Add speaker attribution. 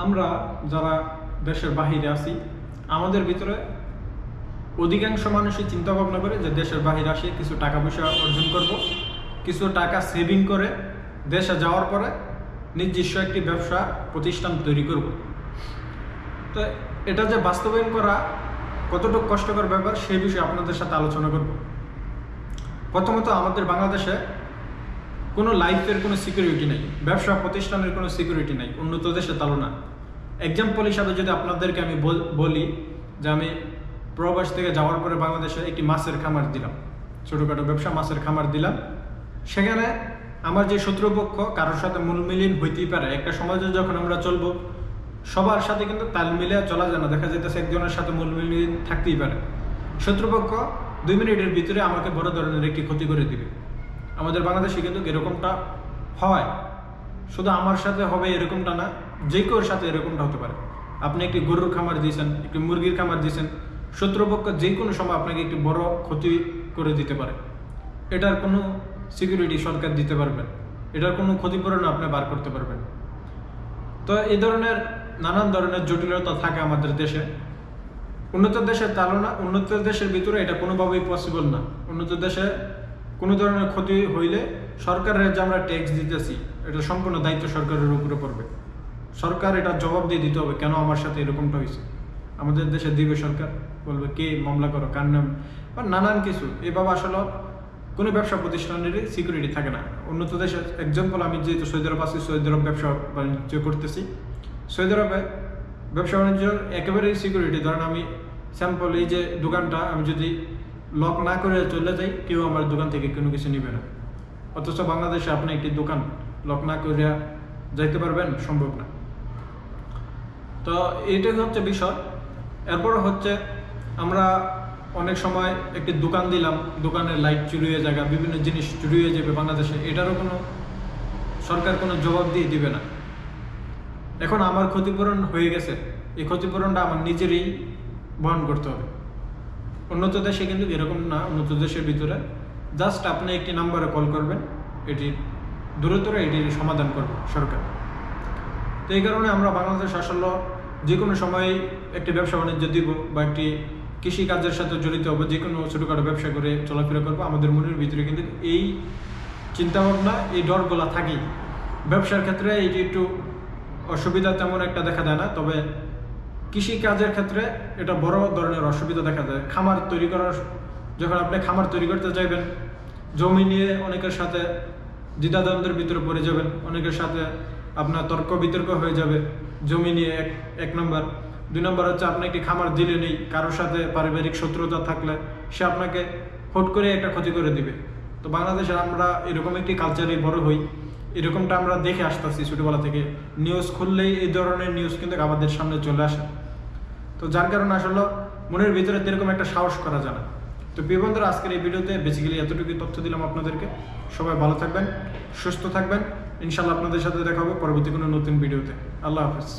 Speaker 1: আমরা যারা দেশের বাহিরে আছি, আমাদের ভিতরে অধিকাংশ মানুষই চিন্তা ভাবনা করে যে দেশের বাহিরে আসি কিছু টাকা পয়সা অর্জন করব, কিছু টাকা সেভিং করে দেশে যাওয়ার পরে নিজস্ব একটি ব্যবসা প্রতিষ্ঠান তৈরি করব। তো এটা যে বাস্তবায়ন করা কতটুকু কষ্টকর ব্যাপার সেই বিষয়ে আপনাদের সাথে আলোচনা করব। প্রথমত আমাদের বাংলাদেশে কোনো লাইফের কোনো সিকিউরিটি নেই, ব্যবসা প্রতিষ্ঠানের কোনো সিকিউরিটি নেই, উন্নত দেশে তালো না এক্সাম্পল হিসাবে যদি আপনাদেরকে আমি বল- যে আমি প্রবাস থেকে যাওয়ার পরে বাংলাদেশে একটি মাছের খামার দিলাম, ছোটোখাটো ব্যবসা, মাছের খামার দিলাম। সেখানে আমার যে শত্রুপক্ষ, কারোর সাথে মূল মিলিন হইতেই পারে। একটা সমাজে যখন আমরা চলবো, সবার সাথে কিন্তু তাল মিলে চলা যায় না। দেখা যাইতেছে একজনের সাথে মূল মিলিন থাকতেই পারে। শত্রুপক্ষ দুই মিনিটের ভিতরে আমাকে বড় ধরনের একটি ক্ষতি করে দিবে। আমাদের বাংলাদেশে কিন্তু এরকমটা হয়। শুধু আমার সাথে হবে এরকমটা না, যে কেউর সাথে এরকমটা হতে পারে। আপনি একটি গরুর খামার দিয়েছেন, একটি মুরগির খামার দিয়েছেন, শত্রুপক্ষ যে কোনো সময় আপনাকে একটি বড় ক্ষতি করে দিতে পারে। এটার কোনো সিকিউরিটি সরকার দিতে পারবেন এটার কোনো ক্ষতিপূরণ আপনি বার করতে পারবেন তো এই ধরনের নানান ধরনের জটিলতা থাকে আমাদের দেশে। উন্নত দেশের তালনা, উন্নত দেশের ভিতরে এটা কোনোভাবেই পসিবল না। উন্নত দেশে কোনো ধরনের ক্ষতি হইলে সরকারের যে আমরা ট্যাক্স দিতেছি, এটা সম্পূর্ণ দায়িত্ব সরকারের উপরে পড়বে। সরকার এটা জবাব দিয়ে দিতে হবে, কেন আমার সাথে এরকমটা হয়েছে আমাদের দেশে দিবে সরকার, বলবে, কে মামলা করো? কার নাম? বা নানান কিছু। এভাবে আসলে কোনো ব্যবসা প্রতিষ্ঠানেরই সিকিউরিটি থাকে না। উন্নত দেশের এক্সাম্পল আমি যেহেতু সৌদি আরব আছি, সৌদি আরব ব্যবসা বাণিজ্য করতেছি। সৌদি আরবে ব্যবসা বাণিজ্যর একেবারেই সিকিউরিটি ধরেন আমি স্যাম্পল এই যে দোকানটা, আমি যদি লক না করে চলে যাই, কেউ আমার দোকান থেকে কোনো কিছু নেবে না। অথচ বাংলাদেশে আপনি একটি দোকান লক না করে যাইতে পারবেন, সম্ভব না। তো এইটাই হচ্ছে বিষয়। এরপর হচ্ছে আমরা অনেক সময় একটি দোকান দিলাম, দোকানের লাইট চুরি হয়ে যাবে, বিভিন্ন জিনিস চুরি হয়ে যাবে বাংলাদেশে, এটারও কোনো সরকার কোনো জবাব দিয়ে দিবে না। এখন আমার ক্ষতিপূরণ হয়ে গেছে। এই ক্ষতিপূরণটা আমার নিজেরই বহন করতে হবে। উন্নত দেশে কিন্তু এরকম না, উন্নত দেশের ভিতরে। জাস্ট আপনি একটি নাম্বারে কল করবেন, এটি দূরতর এটির সমাধান করবে সরকার। তো এই কারণে আমরা বাংলাদেশ আসলে যে কোনো সময় একটি ব্যবসা বাণিজ্য দিব বা একটি কৃষি কাজের সাথে জড়িত হব যে কোনো ছোটোখাটো ব্যবসা করে চলাফেরা করব, আমাদের মনের ভিতরে কিন্তু এই চিন্তাভাবনা, এই ডরগুলা থাকেই। ব্যবসার ক্ষেত্রে এটি একটু অসুবিধা তেমন একটা দেখা দেয় না, তবে কৃষি কাজের ক্ষেত্রে এটা বড় ধরনের অসুবিধা দেখা যায় খামার তৈরি করার যখন আপনি খামার তৈরি করতে চাইবেন জমি নিয়ে অনেকের সাথে দ্বিধাদ্বন্দ্বের ভিতরে পড়ে যাবেন, অনেকের সাথে আপনার তর্ক বিতর্ক হয়ে যাবে, জমি নিয়ে এক এক নম্বর। দুই নম্বর হচ্ছে আপনি একটি খামার দিলে নেই, কারোর সাথে পারিবারিক শত্রুতা থাকলে সে আপনাকে হুট করে একটা ক্ষতি করে দিবে। তো বাংলাদেশে আমরা এরকম একটি কালচারে বড় হই। এরকমটা আমরা দেখে আসতেছি ছোটবেলা থেকে। নিউজ খুললেই এই ধরনের নিউজ কিন্তু আমাদের সামনে চলে আসে। তো যার কারণে আসলে মনের ভিতরে এরকম একটা সাহস করা যায় না। তো বন্ধুরা, আজকের এই ভিডিওতে বেসিক্যালি এতটুকু তথ্য দিলাম আপনাদেরকে। সবাই ভালো থাকবেন, সুস্থ থাকবেন। ইনশাল্লাহ আপনাদের সাথে দেখা হবে পরবর্তী কোনো নতুন ভিডিওতে। আল্লাহ হাফেজ।